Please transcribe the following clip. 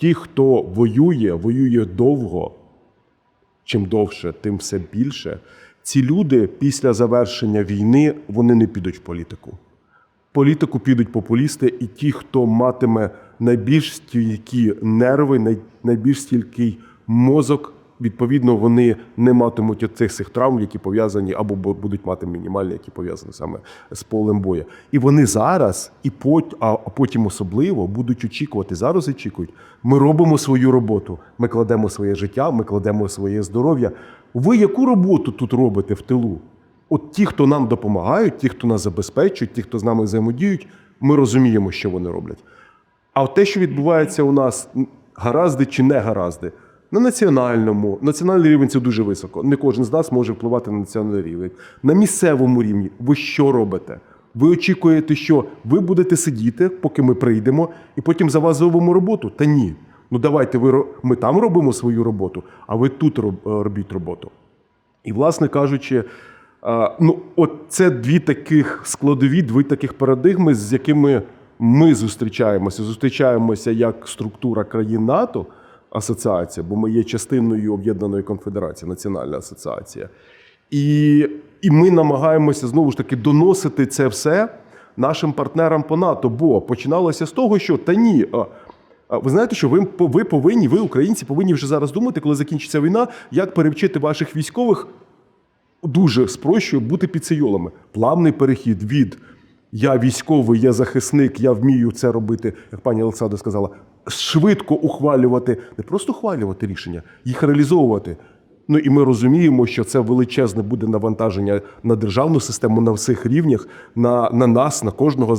ті, хто воює, воює довго, чим довше, тим все більше. Ці люди після завершення війни вони не підуть в політику. Політику підуть популісти і ті, хто матиме найбільш стійкі нерви, найбільш стійкий мозок. Відповідно, вони не матимуть оцих цих травм, які пов'язані, або будуть мати мінімальні, які пов'язані саме з полем бою. І вони зараз, і а потім особливо будуть очікувати. Зараз очікують. Ми робимо свою роботу. Ми кладемо своє життя, ми кладемо своє здоров'я. Ви яку роботу тут робите в тилу? От ті, хто нам допомагають, ті, хто нас забезпечують, ті, хто з нами взаємодіють, ми розуміємо, що вони роблять. А те, що відбувається у нас, гаразди чи не гаразди, на національному, національний рівень це дуже високо. Не кожен з нас може впливати на національний рівень. На місцевому рівні ви що робите? Ви очікуєте, що ви будете сидіти, поки ми прийдемо, і потім за вас зробимо роботу? Та ні. Ну давайте ви ми там робимо свою роботу, а ви тут робіть роботу. І, власне кажучи, ну, от це дві таких складові, дві таких парадигми, з якими ми зустрічаємося. Зустрічаємося як структура країн НАТО, асоціація, бо ми є частиною об'єднаної конфедерації, національна асоціація. І, і ми намагаємося знову ж таки доносити це все нашим партнерам по НАТО. Бо починалося з того, що та ні. Ви знаєте, що ви, ви повинні, ви, українці, повинні вже зараз думати, коли закінчиться війна, як перевчити ваших військових дуже спрощує бути підсийолами. Плавний перехід від я військовий, я захисник, я вмію це робити, як пані Олександра сказала, швидко ухвалювати, не просто ухвалювати рішення, їх реалізовувати. Ну і ми розуміємо, що це величезне буде навантаження на державну систему на всіх рівнях, на, на нас, на кожного з нас.